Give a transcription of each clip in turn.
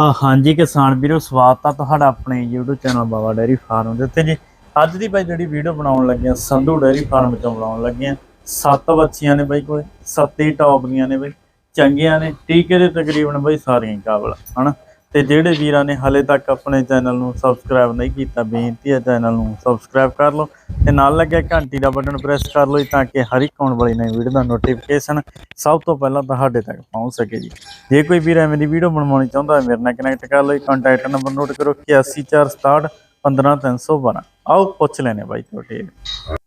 ਆ ਹਾਂਜੀ ਕਿਸਾਨ ਵੀਰੋ, ਸਵਾਗਤ ਆ ਤੁਹਾਡਾ ਆਪਣੇ YouTube channel Baba dairy farm ਦੇ ਉੱਤੇ ਜੀ। ਅੱਜ ਦੀ ਬਾਈ ਜਿਹੜੀ ਵੀਡੀਓ ਬਣਾਉਣ ਲੱਗੇ ਆ ਸੰਧੂ ਡੈਰੀ ਫਾਰਮ ਤੋਂ ਬਣਾਉਣ ਲੱਗੇ ਆ ਸੱਤ ਬੱਚੀਆਂ ਨੇ ਬਾਈ ਕੋਲੇ, ਸੱਤ ਹੀ ਟੌਪ ਦੀਆਂ ਨੇ ਬਾਈ, ਚੰਗੀਆਂ ਨੇ, ਟੀਕੇ ਦੇ ਤਕਰੀਬਨ ਬਾਈ ਸਾਰੀਆਂ ਹੀ ਕਾਬਲ ਹਨਾ? ਤੇ ਜਿਹੜੇ ਵੀਰਾਂ ਨੇ ਹਲੇ ਤੱਕ ਆਪਣੇ ਚੈਨਲ ਨੂੰ ਸਬਸਕ੍ਰਾਈਬ ਨਹੀਂ ਕੀਤਾ ਬੇਨਤੀ ਹੈ ਚੈਨਲ ਨੂੰ ਸਬਸਕ੍ਰਾਈਬ ਕਰ ਲਓ ਤੇ ਨਾਲ ਲੱਗਿਆ ਘੰਟੀ ਦਾ ਬਟਨ ਪ੍ਰੈਸ ਕਰ ਲਓ ਤਾਂ ਕਿ ਹਰ ਇੱਕ ਆਉਣ ਵਾਲੀ ਨਵੀਂ ਵੀਡੀਓ ਦਾ ਨੋਟੀਫਿਕੇਸ਼ਨ ਸਭ ਤੋਂ ਪਹਿਲਾਂ ਤੁਹਾਡੇ ਤੱਕ ਪਹੁੰਚ ਸਕੇ ਜੀ। ਜੇ ਕੋਈ ਵੀਰ ਐਵੇਂ ਦੀ ਵੀਡੀਓ ਬਣਵਾਉਣੀ ਚਾਹੁੰਦਾ ਹੈ ਮੇਰੇ ਨਾਲ ਕਨੈਕਟ ਕਰ ਲਓ ਕੰਟੈਕਟ ਨੰਬਰ ਨੋਟ ਕਰੋ 8146 15312 ਆਓ ਪੁੱਛ ਲੈਨੇ ਬਾਈ ਤੁਹਾਡੇ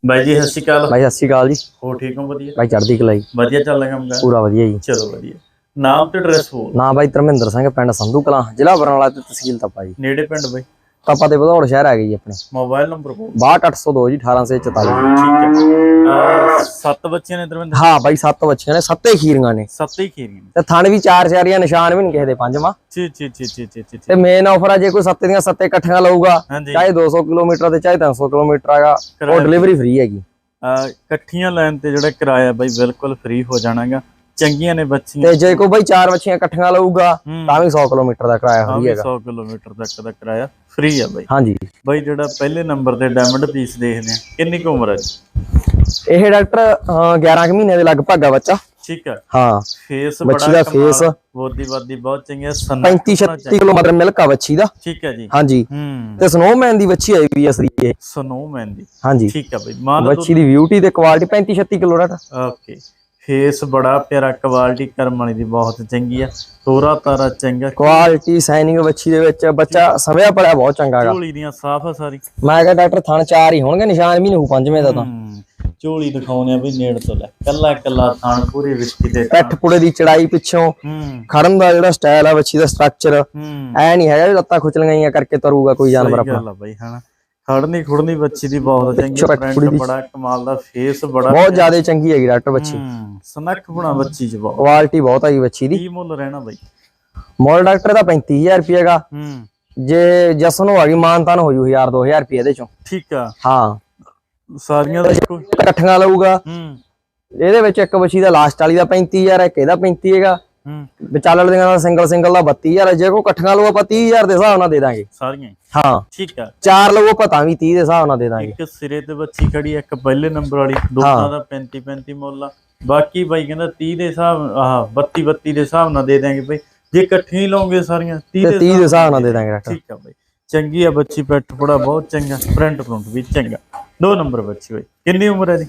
ਬਾਈ ਜੀ ਸਤਿ ਸ਼੍ਰੀ ਅਕਾਲ। ਭਾਈ ਸਤਿ ਸ਼੍ਰੀ ਅਕਾਲ ਜੀ। ਹੋ ਠੀਕ ਹੋ ਵਧੀਆ? ਭਾਈ ਚੜ੍ਹਦੀ ਕਲਾਈ ਵਧੀਆ ਚੱਲ ਰਿਹਾ ਕੰਮ? ਪੂਰਾ ਵਧੀਆ ਜੀ। ਚਲੋ ਵਧੀਆ। ਨਾਮ ਤੇ ਐਡਰੈਸ ਬੋਲ ਨਾ ਭਾਈ ਧਰਮਿੰਦਰ ਸਿੰਘ ਪਿੰਡ ਸੰਧੂ ਕਲਾਂ ਜ਼ਿਲ੍ਹਾ ਬਰਨਾਲਾ ਤੇ ਤਹਿਸੀਲ ਤਪਾ ਜੀ ਨੇੜੇ ਪਿੰਡ ਬਾਈ? ਤਪਾ ਤੇ ਵਧੌੜ ਸ਼ਹਿਰ ਹੈਗੇ ਜੀ ਆਪਣੇ। ਮੋਬਾਈਲ ਨੰਬਰ ਬੋਲ 62802 ਜੀ 1844 ਠੀਕ ਹੈ। ਸੱਤ ਬੱਚੇ ਨੇ ਦਰਵਿੰਦਰ ਹਾਂ ਭਾਈ ਸੱਤ ਬੱਚੀਆਂ ਨੇ ਸੱਤੇ ਖੀਰੀਆਂ ਨੇ। ਸੱਤ ਖੀਰੀਆਂ ਤੇ ਥਣ ਵੀ ਚਾਰ ਚਾਰੀਆਂ ਨਿਸ਼ਾਨ ਵੀ ਨਹੀਂ ਕਿਸੇ ਦੇ ਪੰਜਵਾਂ। ਜੀ ਜੀ ਜੀ ਜੀ ਜੀ ਤੇ ਮੇਨ ਆਫਰ ਆ ਜੇ ਕੋਈ ਸੱਤੇ ਦੀਆਂ ਸੱਤੇ ਇਕੱਠੀਆਂ ਲਊਗਾ ਚਾਹੇ 200 ਕਿਲੋਮੀਟਰ ਤੇ ਚਾਹੇ 300 ਕਿਲੋਮੀਟਰ ਹੈਗਾ ਉਹ ਡਿਲੀਵਰੀ ਫ੍ਰੀ ਹੈਗੀ। ਇਕੱਠੀਆਂ ਲੈਣ ਤੇ ਜਿਹੜਾ ਕਿਰਾਇਆ ਬਾਈ ਬਿਲਕੁਲ ਫ੍ਰੀ ਹੋ ਜਾਣਾਗਾ। ਚੰਗੀਆਂ ਨੇ ਬੱਚੀਆਂ। ਤੇ ਜੇ ਕੋਈ ਭਾਈ ਚਾਰ ਬੱਚੀਆਂ ਇਕੱਠੀਆਂ ਲਊਗਾ। ਤਾਂ ਵੀ 100 ਕਿਲੋਮੀਟਰ ਦਾ ਕਿਰਾਇਆ ਹਾਂ ਫ੍ਰੀ ਵੀ ਹੈਗਾ। 100 ਕਿਲੋਮੀਟਰ ਤੱਕ ਦਾ ਕਿਰਾਇਆ ਫ੍ਰੀ ਆ ਬਾਈ। ਹਾਂਜੀ। ਬਾਈ ਜਿਹੜਾ ਪਹਿਲੇ ਨੰਬਰ ਤੇ ਡਾਇਮੰਡ ਪੀਸ ਦੇਖਦੇ ਆ ਕਿੰਨੀ ਕੁ ਉਮਰ ਹੈ ਜੀ? ਇਹ ਡਾਕਟਰ 11 ਕੁ ਮਹੀਨੇ ਦੇ ਲਗਭਗ ਆ ਬੱਚਾ। ਠੀਕ ਹੈ ਹਾਂ। ਫੇਸ ਬੱਚੀ ਬੜਾ ਦਾ face ਬੋਦੀ ਬਾਦੀ ਬਹੁਤ ਚੰਗੀ ਹੈ ਸਨ 35 36 ਕਿਲੋ ਮਤਲਬ ਮਿਲਕ ਆ ਬੱਚੀ ਦਾ। ਠੀਕ ਹੈ ਜੀ। ਹਾਂਜੀ। ਤੇ ਸਨੋਮੈਨ ਦੀ ਬੱਚੀ ਆਈ ਵੀ ਅਸਲੀ ਇਹ। ਸਨੋਮੈਨ ਦੀ। ਹਾਂਜੀ। ਠੀਕ ਹੈ ਬਾਈ ਬੱਚੀ ਦੀ ਬਿਊਟੀ ਤੇ ਕੁਆਲਿਟੀ 35 36 ਕਿਲੋ ਦਾ ਓਕੇ। ਫੇਸ ਬੜਾ ਪਿਆਰਾ ਕੁਆਲਿਟੀ ਕਰਮ ਵਾਲੀ ਦੀ ਬਹੁਤ ਚੰਗੀ ਆ। ਤੋਰਾ ਤਾਰਾ ਚੰਗਾ। ਕੁਆਲਿਟੀ ਸਾਈਨਿੰਗ ਬੱਚੀ ਦੇ ਵਿੱਚ ਬੱਚਾ ਸਮਿਆ ਪੜਿਆ ਬਹੁਤ ਚੰਗਾ ਹੈਗਾ ਝੋਲੀ ਦੀਆਂ ਸਾਫ਼ ਆ ਸਾਰੀ। ਮੈਂ ਕਿਹਾ ਡਾਕਟਰ ਥਣ ਚਾਰ ਹੀ ਹੋਣਗੇ ਨਿਸ਼ਾਨ ਵੀ ਨਹੀਂ ਹੋਊ ਪੰਜਵੇਂ ਦਾ ਤਾਂ। ਹੂੰ, ਝੋਲੀ ਦਿਖਾਉਣੇ ਆ ਬਈ ਨੇੜ ਤੋਂ ਲੈ। ਕੱਲਾ ਕੱਲਾ ਥਾਣ ਪੂਰੀ ਵਿੱਚੀ ਦੇ ਪੈਠ ਪੁੜੇ ਦੀ ਚੜਾਈ ਪਿੱਛੋਂ ਹੂੰ। ਖੜਨ ਦਾ ਜਿਹੜਾ ਸਟਾਈਲ ਆ ਬੱਚੀ ਦਾ ਸਟਰਕਚਰ ਹੂੰ। ਐ ਨਹੀਂ ਹੈਗਾ ਵੀ ਲੱਤਾਂ ਖੁਚਲੀਆਂ ਹੀ ਕਰਕੇ ਤਰੂਗਾ ਕੋਈ ਜਾਨਵਰ ਆਪਣਾ। ਗੱਲ ਆ ਬਈ ਹਨਾ। ਖੜਨੀ ਖੁੜਨੀ ਬੱਚੀ ਦੀ ਬਹੁਤ ਚੰਗੀ ਦੀ- ਬੜਾ ਕਮਾਲ ਦਾ ਫੇਸ ਬੜਾ ਬਹੁਤ ਜ਼ਿਆਦਾ ਚੰਗੀ ਹੈਗੀ ਡਾਕਟਰ ਬੱਚੀ। ਸਨੱਖ ਬਣਾ ਬੱਚੀ ਚ ਬਹੁਤ। ਕੁਆਲਿਟੀ ਬਹੁਤ ਹੈਗੀ ਬੱਚੀ ਦੀ। ਕੀ ਮੁੱਲ ਰਹਿਣਾ ਬਈ? ਮੋਲ ਡਾਕਟਰ ਦਾ 35000 ਰੁਪਏ ਹੂੰ। ਜੇ ਜਸਨ ਹੋ ਗਈ ਮਾਨਤਾਨ ਹੋ ਜੂ 1000 2000 ਰੁਪਏ ਇਹਦੇ ਚੋਂ। ਠੀਕ ਆ। ਹਾਂ। ਸਾਰੀਆਂ ਦਾ ਇੱਕੋ ਇਕੱਠੀਆਂ ਲਊਗਾ। ਹੂੰ। ਇਹਦੇ ਵਿੱਚ ਇੱਕ ਬੱਚੀ ਦਾ ਲਾਸਟ ਵਾਲੀ ਦਾ 35000 ਹੈ ਇੱਕ ਇਹਦਾ 35 ਹੈਗਾ। ਹੂੰ। ਵਿਚਾਲਣ ਦੀਆਂ ਦਾ ਸਿੰਗਲ ਸਿੰਗਲ ਦਾ 32000 ਹੈ ਜੇ ਕੋਈ ਇਕੱਠੀਆਂ ਲਊ ਆਪਾਂ 30000 ਦੇ ਹਿਸਾਬ ਨਾਲ ਦੇ ਦਾਂਗੇ। ਸਾਰੀਆਂ ਹੀ। ਠੀਕ ਆ। ਚਾਰ ਲਊ ਆਪਾਂ ਤਾਂ ਵੀ 30 ਦੇ ਹਿਸਾਬ ਨਾਲ ਦੇ ਦਾਂਗੇ। ਇੱਕ ਸਿਰੇ ਤੇ ਬੱਚੀ ਖੜੀ ਇੱਕ ਪਹਿਲੇ ਨੰਬਰ ਵਾਲੀ। ਦੋਨਾਂ ਦਾ 35 35 ਮੁੱਲ ਆ। ਬਾਕੀ ਬਾਈ ਕਹਿੰਦਾ 30 ਦੇ ਹਿਸਾਬ ਆਹ 32 32 ਦੇ ਹਿਸਾਬ ਨਾਲ ਦੇ ਦਾਂਗੇ ਬਈ। ਜੇ ਇਕੱਠੀਆਂ ਲਓਗੇ ਸਾਰੀਆਂ 30 ਤੇ 30 ਦੇ ਹਿਸਾਬ ਨਾਲ ਦੇ ਦਾਂਗੇ ਡਾਕਟਰ। ਠੀਕ ਆ ਬਈ। ਚੰਗੀ ਆ ਬੱਚੀ ਪੈਟ ਫੜਾ ਬਹੁਤ ਚੰਗਾ ਪ੍ਰਿੰਟ ਪ੍ਰਿੰਟ ਵੀ ਚੰਗਾ। ਦੋ ਨੰਬਰ ਬੱਚੀ ਬਈ। ਕਿੰਨੀ ਉਮਰ ਹੈ ਦੀ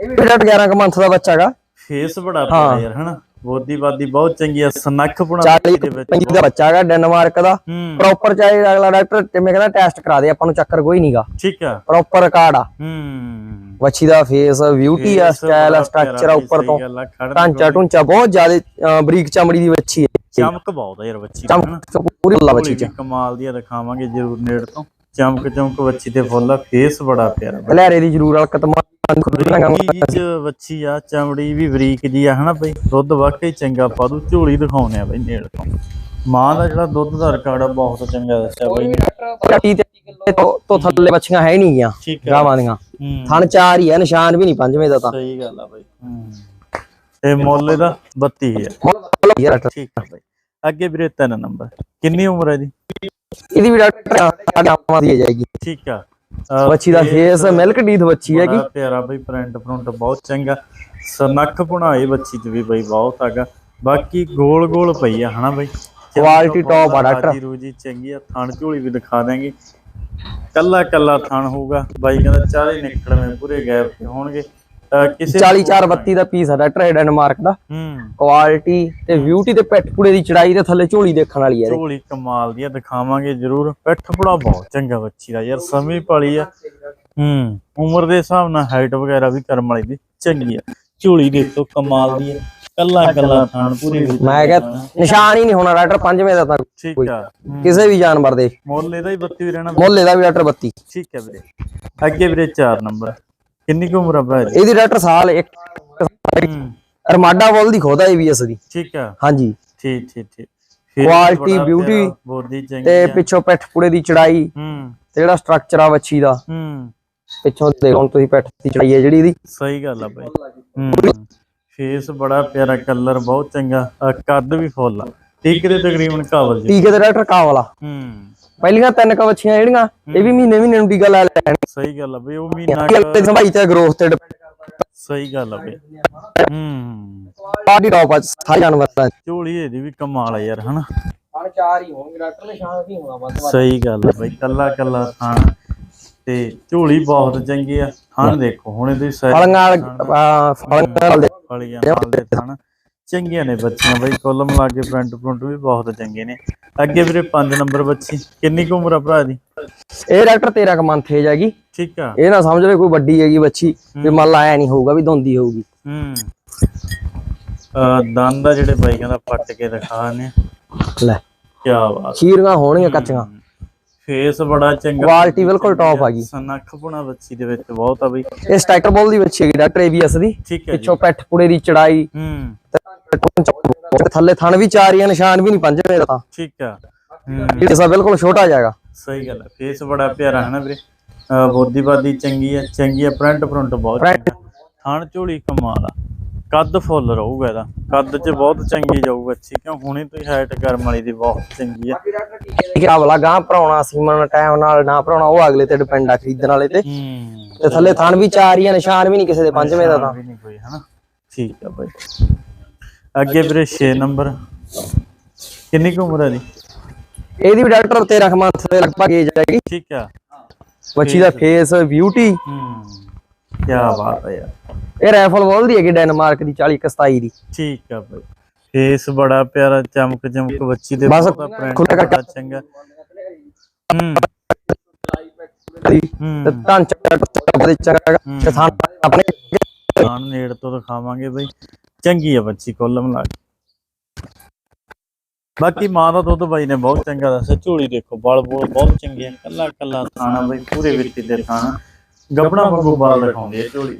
ਇਹ ਵੀ ਡਾਕਟਰ 11 ਕੁ ਮੰਥ ਦਾ ਬੱਚਾ ਹੈਗਾ। ਫੇਸ ਬੜਾ ਪਿਆਰਾ ਯਾਰ ਹਨਾ? ਬੋਦੀ ਬਾਦੀ ਬਹੁਤ ਚੰਗੀ ਆ ਸਨੱਖ ਬਣਾ 40 ਦੇ ਵਿੱਚ 35 ਦਾ ਬੱਚਾ ਹੈਗਾ ਡੈਨਮਾਰਕ ਦਾ। ਪ੍ਰੋਪਰ ਚਾਹੇ ਅਗਲਾ ਡਾਕਟਰ ਤੇ ਮੈਂ ਕਹਿੰਦਾ ਟੈਸਟ ਕਰਾ ਦੇ ਆਪਾਂ ਨੂੰ ਚੱਕਰ ਕੋਈ ਨਹੀਂਗਾ ਠੀਕ ਆ। ਪ੍ਰੋਪਰ ਰਿਕਾਰਡ ਆ। ਹੂੰ। ਬੱਚੀ ਦਾ ਫੇਸ ਬਿਊਟੀ ਆ ਸਟਾਈਲ ਆ ਸਟਰਕਚਰ ਆ ਉੱਪਰ ਤੋਂ। ਢਾਂਚਾ ਢੁੰਚਾ ਬਹੁਤ ਜ਼ਿਆਦਾ ਬਰੀਕ ਚਮੜੀ ਦੀ ਬੱਚੀ ਹੈ ਚਮਕ ਬਹੁਤ ਆ ਯਾਰ ਹਨਾ ਚਮਕ ਪੂਰੀ ਬੱਚੀ ਝੋਲੀ ਚ। ਕਮਾਲ ਦੀ ਦਿਖਾਵਾਂਗੇ ਜਰੂਰ ਨੇੜ ਤੋਂ। ਚਮਕ ਚਮਕ ਬੱਚੀ ਤੇ ਫੁੱਲ ਆ ਫੇਸ ਬੜਾ ਪਿਆਰਾ। ਕਲਹਿਰੇ ਦੀ ਜ਼ਰੂਰ ਹਲਕਤ ਮਾਂ ਚ ਬੱਚੀ ਆ ਚਮੜੀ ਵੀ ਬਰੀਕ ਜੀ ਆ ਹਨਾ ਬਈ? ਦੁੱਧ ਵਾਕਈ ਚੰਗਾ ਪਾ ਦੂ ਝੋਲੀ ਦਿਖਾਉਣੇ ਆ ਬਈ ਨੇੜ ਤੋਂ। ਮਾਂ ਦਾ ਜਿਹੜਾ ਦੁੱਧ ਦਾ ਰਿਕਾਰਡ ਆ ਬਹੁਤ ਚੰਗਾ ਦੱਸਿਆ ਬਈ ਕੱਟੀ ਤੇ ਤੋਂ ਤੋਂ ਥੱਲੇ ਬੱਚੀਆਂ ਹੈ ਨਹੀਂ ਹੈ ਗਾਵਾਂ ਦੀਆਂ। ਹੂੰ। ਥਣ ਚਾਰ ਹੀ ਆ ਨਿਸ਼ਾਨ ਵੀ ਨਹੀਂ ਪੰਜਵੇਂ ਦਾ ਤਾਂ। ਸਹੀ ਗੱਲ ਆ ਬਈ ਹੂੰ। ਤੇ ਮੁੱਲ 32000 ਯਾਰ ਡਾਕਟਰ ਠੀਕ ਆ ਬਈ। ਅੱਗੇ ਵੀਰੇ ਤਿੰਨ ਨੰਬਰ। ਕਿੰਨੀ ਉਮਰ ਹੈ ਜੀ ਇਹਦੀ ਵੀ ਡਾਕਟਰ ਦੀ ਜਾਏਗੀ। ਠੀਕ ਆ। ਬੱਚੀ ਦਾ ਫੇਸ ਮਿਲਕ ਡੀਥ ਬੱਚੀ ਹੈਗੀ। ਪਿਆਰਾ ਬਈ ਪ੍ਰਿੰਟ ਪ੍ਰਿੰਟ ਬਹੁਤ ਚੰਗਾ। ਸਨੱਖ ਬਣਾਏ ਬੱਚੀ ਤੇ ਵੀ ਬਈ ਬਹੁਤ ਹੈਗਾ। ਬਾਕੀ ਗੋਲ ਗੋਲ ਪਈ ਆ ਹਨਾ ਬਈ? Quality top ਆ ਡਾਕਟਰ। ਰਾਜੀ ਰੂਜੀ ਚੰਗੀ ਆ ਥਣ ਝੋਲੀ ਵੀ ਦਿਖਾ ਦਾਂਗੇ ਕੱਲਾ ਕੱਲਾ ਥਣ ਹੋਊਗਾ। ਬਾਈ ਕਹਿੰਦਾ ਚਾਰੇ ਨਿਕਲਵੇਂ ਪੂਰੇ ਗੈਪ ਹੋਣਗੇ। ਕਿਸੇ 40 4 32 ਦਾ ਪੀਸ ਆ ਡਾਕਟਰ ਇਹ ਡੈਨਮਾਰਕ ਦਾ। ਹੂੰ। ਕੁਆਲਿਟੀ ਤੇ ਬਿਊਟੀ ਤੇ ਪੈਟ ਪੂੜੇ ਦੀ ਚੜਾਈ ਤੇ ਥੱਲੇ ਝੋਲੀ ਦੇਖਣ ਵਾਲੀ ਹੈ। ਝੋਲੀ ਕਮਾਲ ਦੀ ਆ ਦਿਖਾਵਾਂਗੇ ਜਰੂਰ। ਪਿੱਠ ਫੜਾ ਬਹੁਤ ਚੰਗਾ ਬੱਚੀ ਦਾ ਯਾਰ ਸਮੀ ਪਾਲੀ ਆ। ਹੂੰ ਉਮਰ ਦੇ ਹਿਸਾਬ ਨਾਲ ਹਾਈਟ ਵਗੈਰਾ ਵੀ ਕਰਮ ਵਾਲੀ ਦੀ ਚੰਗੀ ਆ। ਝੋਲੀ ਦੇ ਤੋਂ ਕਮਾਲ ਦੀ ਆ। ਕੱਲਾ ਕੱਲਾ ਥਾਣ ਪੂਰੀ ਮੈਂ ਕਿਹਾ ਨਿਸ਼ਾਨ ਹੀ ਨਹੀਂ ਹੋਣਾ ਡਾਕਟਰ ਪੰਜਵੇਂ ਦਾ ਤਾਂ ਠੀਕ ਆ ਹੂੰ। ਕਿਸੇ ਵੀ ਜਾਨਵਰ ਦੇ। ਮੁੱਲ ਇਹਦਾ ਹੀ 32 ਵੀ ਰਹਿਣਾ। ਮੁੱਲ ਇਹਦਾ ਵੀ ਡਾਕਟਰ 32 ਠੀਕ ਹੈ ਵੀਰੇ। ਅੱਗੇ ਵੀਰੇ 4 ਨੰਬਰ। ਕਿੰਨੀ ਕੁ ਉਮਰ ਆ ਭਾਈ ਇਹਦੀ ਡਾਕਟਰ ਸਾਲ ਇੱਕ ਅਰਮਾਡਾ ਬੋਲ ਦੀ ਖੋਦਾ ਏਬੀਐਸ ਦੀ। ਠੀਕ ਆ। ਹਾਂਜੀ। ਠੀਕ ਠੀਕ ਠੀਕ। ਬੋਦੀ ਚੰਗੀ ਤੇ ਆ। ਪਿੱਛੋਂ ਪਿੱਠ ਪੂੜੇ ਦੀ ਚੜਾਈ ਹੂੰ। ਤੇ ਜਿਹੜਾ ਸਟਰਕਚਰ ਆ ਬੱਚੀ ਦਾ। ਹੂੰ। ਪਿੱਛੋਂ ਦੇਖੋ ਤੁਸੀਂ ਪਿੱਠ ਦੀ ਚੜਾਈ ਹੈ ਜਿਹੜੀ ਇਹਦੀ। ਸਹੀ ਗੱਲ ਆ ਬਾਈ। ਹੂੰ। ਫੇਸ ਬੜਾ ਪਿਆਰਾ ਕਲਰ ਬਹੁਤ ਚੰਗਾ ਕੱਦ ਵੀ ਫੁੱਲ ਆ। ਟੀਕੇ ਦੇ ਤਕਰੀਬਨ ਕਾਬਲ ਜੀ। ਟੀਕੇ ਤੇ ਡਾਕਟਰ ਕਾਵਲਾ ਹੂੰ। ਪਹਿਲੀਆਂ ਤਿੰਨ ਕਵੱਛੀਆਂ ਜਿਹੜੀਆਂ ਇਹ ਵੀ ਮਹੀਨੇ ਮਹੀਨੇ ਨੂੰ ਟੀਕਾ ਲੈ ਲੈਣ। ਸਹੀ ਗੱਲ ਆ ਬਈ ਉਹ ਮਹੀਨਾ ਤੇ ਸੰਭਾਈ ਤੇ ਗਰੋਥ ਤੇ ਸਹੀ ਗੱਲ ਆ ਬਈ। ਹੂੰ ਬਾਡੀ ਟੌਪ ਆ ਸਾਰੇ ਜਾਨਵਰਾਂ ਝੋਲੀ ਇਹਦੀ ਵੀ ਕਮਾਲ ਆ ਯਾਰ ਹਨਾ? ਹਣ ਚਾਰ ਹੀ ਹੋਣਗੇ ਡਾਕਟਰ ਨੇ ਸ਼ਾਮ ਵੀ ਹੋਣਾ ਵੱਧ ਸਹੀ ਗੱਲ ਆ ਬਈ ਕੱਲਾ ਕੱਲਾ ਥਾਣ ਤੇ ਝੋਲੀ ਬਹੁਤ ਚੰਗੀ ਆ। ਥਾਣ ਦੇਖੋ ਹੁਣ ਇਹਦੀ ਸਾਈਜ਼ ਫਲੀਆਂ ਨਾਲ ਦੇ ਥਾਣ ਚੰਗੀਆਂ ਨੇ ਬੱਚੀਆਂ ਬਈ ਕੁੱਲ ਮਿਲਾ ਕੇ ਫਰੰਟ ਫਰੰਟ ਵੀ ਬਹੁਤ ਚੰਗੇ ਨੇ। ਅੱਗੇ ਵੀਰੇ 5 ਨੰਬਰ ਬੱਚੀ ਕਿੰਨੀ ਕੁ ਉਮਰ ਆ ਭਰਾ ਦੀ? ਇਹ ਡਾਕਟਰ 13 ਕ ਮੰਥ ਏਜ ਹੈਗੀ। ਠੀਕ ਆ। ਇਹ ਨਾ ਸਮਝ ਲੈ ਕੋਈ ਵੱਡੀ ਹੈਗੀ ਬੱਚੀ ਵੀ ਮੰਨ ਲਾ ਆਇਆ ਨਹੀਂ ਹੋਊਗਾ ਵੀ ਧੁੰਦੀ ਹੋਊਗੀ। ਹੂੰ। ਦੰਦ ਆ ਜਿਹੜੇ ਬਾਈ ਕਹਿੰਦਾ ਪੱਟ ਕੇ ਦਿਖਾ ਨੇ। ਲੈ। ਕੀ ਬਾਤ। ਖੀਰੀਆਂ ਹੋਣਗੀਆਂ ਕੱਚੀਆਂ। ਫੇਸ ਬੜਾ ਚੰਗਾ। ਕੁਆਲਿਟੀ ਬਿਲਕੁਲ ਟੌਪ ਆ ਗਈ ਸਨੱਖ ਪੁਣਾ ਬੱਚੀ ਦੇ ਵਿੱਚ ਬਹੁਤ ਆ ਬਈ। ਇਹ ਸਟੈਕਰ ਬੋਲ ਦੀ ਬੱਚੀ ਹੈਗੀ ਡਾਕਟਰ ਏਬੀਐਸ ਦੀ। ਪਿੱਛੋਂ ਪੈਠ ਪੁੜੇ ਦੀ ਚੜਾਈ। ਹੂੰ। ਥੱਲੇ ਥਣ ਵੀ ਚਾਰ ਹੀ ਆ ਨਿਸ਼ਾਨ ਵੀ ਨਹੀਂ ਪੰਜਵੇਂ ਦਾ ਤਾਂ। ਠੀਕ ਆ। ਹੂੰ। ਇਹ ਸਾ ਬਿਲਕੁਲ ਛੋਟਾ ਜਾਏਗਾ ਸਹੀ ਗੱਲ ਹੈ ਫੇਸ ਬੜਾ ਪਿਆਰਾ ਹੈ ਨਾ ਵੀਰੇ। ਬੋਦੀ ਬਾਦੀ ਚੰਗੀ ਹੈ ਚੰਗੀ ਹੈ ਪ੍ਰਿੰਟ ਪ੍ਰਿੰਟ ਬਹੁਤ। ਥਣ ਝੋਲੀ ਕਮਾਲ ਆ। ਕੱਦ ਫੁੱਲ ਰਹੂਗਾ ਇਹਦਾ। ਕੱਦ 'ਚ ਬਹੁਤ ਚੰਗੀ ਜਾਊਗਾ ਅੱਛੀ। ਕਿਉਂ? ਹੁਣੇ ਤੋਂ ਹੀ ਹਾਈਟ ਕਰਮ ਵਾਲੀ ਦੀ ਬਹੁਤ ਚੰਗੀ ਆ। ਕਿ ਆਵਲਾ ਗਾਂ ਭਰਾਉਣਾ ਸੀਮਨ ਟਾਈਮ ਨਾਲ ਨਾ ਭਰਾਉਣਾ ਉਹ ਅਗਲੇ ਤੇ ਡਿਪੈਂਡ ਆ ਖਰੀਦਣ ਵਾਲੇ ਤੇ। ਹੂੰ। ਤੇ ਥੱਲੇ ਥਣ ਵੀ ਚਾਰ ਹੀ ਆ ਨਿਸ਼ਾਨ ਵੀ ਨਹੀਂ ਕਿਸੇ ਦੇ ਪੰਜਵੇਂ ਦਾ ਤਾਂ। ਠੀਕ ਆ ਬਾਈ। ਅੱਗੇ ਵੀਰੇ 6 ਨੰਬਰ। ਕਿੰਨੀ ਕੁ ਉਮਰ ਹੈ ਦੀ ਇਹਦੀ ਵੀ ਡਾਕਟਰ 13 ਕੁ ਮੰਥ ਦੇ ਲਗਭਗ ਏਜ ਹੈਗੀ। ਠੀਕ ਆ। ਬੱਚੀ ਦਾ ਫੇਸ ਬਿਊਟੀ ਹੂੰ। ਕੀ ਬਾਤ ਹੈ ਯਾਰ। ਇਹ ਰਾਈਫਲ ਬੋਲ ਦੀ ਹੈਗੀ ਡੈਨਮਾਰਕ ਦੀ 40 27 ਦੀ। ਠੀਕ ਆ ਬਾਈ। ਫੇਸ ਬੜਾ ਪਿਆਰਾ ਚਮਕ ਚਮਕ ਬੱਚੀ ਦੇ ਬਸ ਖੁੱਲਾ ਕਰਕੇ- ਚੰਗਾ। ਹੂੰ। ਤੇ ਬੜੇ ਚੰਗਾ ਤੇ ਥਣ ਆਪਣੇ ਨੇੜ ਤੋਂ ਦਿਖਾਵਾਂਗੇ ਬਈ। ਚੰਗੀ ਆ ਬੱਚੀ ਕੁੱਲ ਮਿਲਾ ਕੇ ਬਾਕੀ ਮਾਂ ਦਾ ਦੁੱਧ ਬਾਈ ਨੇ ਬਹੁਤ ਚੰਗਾ ਦੱਸਿਆ। ਝੋਲੀ ਦੇਖੋ ਬਲ ਬੋਲ ਬਹੁਤ ਚੰਗੇ ਆ ਕੱਲਾ ਕੱਲਾ ਥਾਣਾ ਬਈ ਪੂਰੇ ਵਿੱਤੀ ਦੇ ਥਾਣਾ ਗੱਬਣਾ ਵਾਂਗੂ ਬਲ ਦਿਖਾਉਂਦੀ ਹੈ ਝੋਲੀ।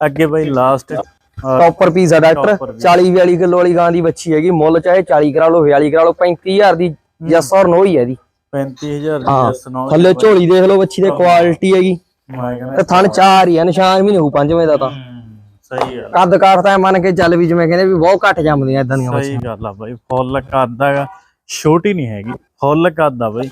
ਅੱਗੇ ਬਈ last topper pizza doctor Topper pizza। 40 42 kilo ਵਾਲੀ ਗਾਂ ਦੀ ਬੱਚੀ ਹੈਗੀ ਮੁੱਲ ਚਾਹੇ 40 ਕਰਾ ਲਓ 42 ਕਰਾ ਲਓ 35000 ਦੀ ਯਸ ਔਰ ਨੋ ਹੀ ਹੈ ਦੀ 35000 ਹਾਂ ਦੀ ਸੁਣਾਓ ਥੱਲੇ ਝੋਲੀ ਦੇਖ ਲਓ ਬੱਚੀ ਦੀ ਕੁਆਲਿਟੀ ਹੈਗੀ। ਮੈਂ ਕਹਿੰਦਾ ਤੇ ਥਣ ਚਾਰ ਹੀ ਆ ਨਿਸ਼ਾਨ ਵੀ ਨਹੀਂ ਪੰਜਵੇਂ ਦਾ ਤਾਂ। ਹੂੰ, ਸਹੀ ਗੱਲ ਕੱਦ ਕਾਠ ਤਾਂ ਮੰਨ ਕੇ ਚੱਲ ਵੀ ਜਿਵੇਂ ਕਹਿੰਦੇ ਵੀ ਬਹੁਤ ਘੱਟ ਜੰਮਦੀਆਂ ਇਦਾਂ ਦੀਆਂ ਸਹੀ ਗੱਲ ਆ ਬਾਈ ਫੁੱਲ ਕੱਦ ਹੈਗਾ ਛੋਟੀ ਨਹੀਂ ਹੈਗੀ ਫੁੱਲ ਕੱਦ ਆ ਬਾਈ।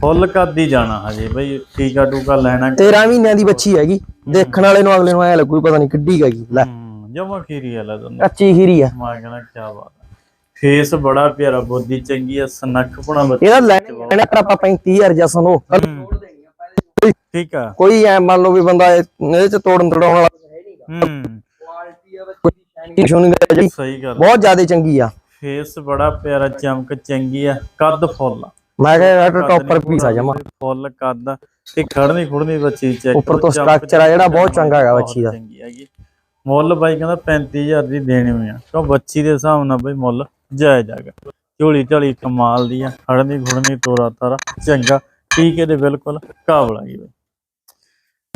ਫੁੱਲ ਕੱਦ ਹੀ ਜਾਣਾ ਹਜੇ ਬਾਈ ਟੀਕਾ ਟੂਕਾ ਲੈਣਾ। 13 ਮਹੀਨਿਆਂ ਦੀ ਬੱਚੀ ਹੈਗੀ ਦੇਖਣ ਵਾਲੇ ਨੂੰ ਅਗਲੇ ਨੂੰ ਐ ਲੱਗੂ ਪਤਾ ਨਹੀਂ ਕਿੱਡੀ ਹੈਗੀ ਲੈ। ਜਮਾ ਖੀਰੀ ਵਾਲਾ ਦੋਨੋਂ। ਕੱਚੀ ਹੀਰੀ ਆ। ਮੈਂ ਕਹਿੰਦਾ ਕੀ ਬਾਤ ਫੇਸ ਬੜਾ ਪਿਆਰਾ ਬੋਦੀ ਚੰਗੀ ਆ ਸਨੱਖ ਪੁਣਾ ਬੱਚਾ ਇਹਦਾ ਲੈਣੇ ਪਰ ਆਪਾਂ 35000 ਜਸ ਨੂੰ। ਠੀਕ ਆ। ਕੋਈ ਐ ਮੰਨ ਲਓ ਵੀ ਬੰਦਾ ਇਹ- ਇਹਦੇ ਚ ਤੋੜਨ ਤੜਾਉਣ ਵਾਲਾ ਹੂੰ। ਸ਼ੁਣੀ ਜਿਹੜੀ ਸਹੀ ਗੱਲ ਬਹੁਤ ਜ਼ਿਆਦਾ ਚੰਗੀ ਆ। ਫੇਸ ਬੜਾ ਪਿਆਰਾ ਚਮਕ ਚੰਗੀ ਆ। ਕੱਦ ਫੁੱਲ ਆ। ਮੈਂ ਕਿਹਾ ਡਾਕਟਰ ਟੌਪਰ ਪੀਸ ਆ ਜਮਾ। ਫੁੱਲ ਕੱਦ ਆ, ਤੇ ਖੜਨੀ ਖੁੜਨੀ ਬੱਚੀ ਚੈੱਕ ਉੱਪਰ ਤੋਂ structure ਆ ਜਿਹੜਾ ਬਹੁਤ ਚੰਗਾ ਹੈਗਾ ਬੱਚੀ ਦਾ। ਚੰਗੀ ਹੈਗੀ ਮੁੱਲ ਬਾਈ ਕਹਿੰਦਾ 35000 ਦੀ ਦੇਣੀ ਹੋਈ ਆ। ਕਿਉਂ ਬੱਚੀ ਦੇ ਹਿਸਾਬ ਨਾਲ ਬਈ ਮੁੱਲ ਜਾਇਜ਼ ਹੈਗਾ। ਝੋਲੀ ਝਾਲੀ ਕਮਾਲ ਦੀ ਆ। ਖੜਨੀ ਖੁੜਨੀ ਤੋਰਾ ਤਾਰਾ ਚੰਗਾ। ਟੀਕੇ ਦੇ ਬਿਲਕੁਲ ਕਾਬਲ ਬਈ।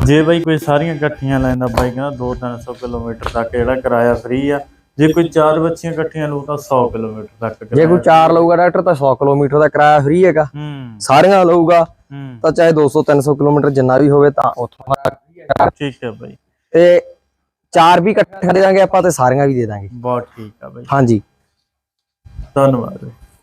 ਜੇ ਬਈ ਕੋਈ ਸਾਰੀਆਂ ਇਕੱਠੀਆਂ ਲੈਂਦਾ ਬਾਈ ਕਹਿੰਦਾ 2-300 ਕਿਲੋਮੀਟਰ ਤੱਕ ਜਿਹੜਾ ਕਿਰਾਇਆ ਫ੍ਰੀ ਆ ਜੇ ਕੋਈ ਚਾਰ ਬੱਚੀਆਂ ਇਕੱਠੀਆਂ ਲਊ ਤਾਂ 100 ਕਿਲੋਮੀਟਰ ਤੱਕ ਜੇ ਕੋਈ ਚਾਰ ਲਊਗਾ ਡਾਕਟਰ ਤਾਂ 100 ਕਿਲੋਮੀਟਰ ਦਾ ਕਿਰਾਇਆ ਫ੍ਰੀ ਹੈਗਾ। ਹੂੰ। ਸਾਰੀਆਂ ਲਊਗਾ। ਤਾਂ ਚਾਹੇ 200 300 ਕਿਲੋਮੀਟਰ ਜਿੰਨਾ ਵੀ ਹੋਵੇ ਤਾਂ ਉੱਥੋਂ ਦਾ ਠੀਕ ਹੈ ਬਾਈ। ਤੇ ਚਾਰ ਵੀ ਇਕੱਠੇ ਦੇ ਦਾਂਗੇ ਆਪਾਂ ਤੇ ਸਾਰੀਆਂ ਵੀ ਦੇ ਦਾਂਗੇ। ਬਹੁਤ ਠੀਕ ਆ ਬਾਈ। ਹਾਂਜੀ। ਧੰਨਵਾਦ।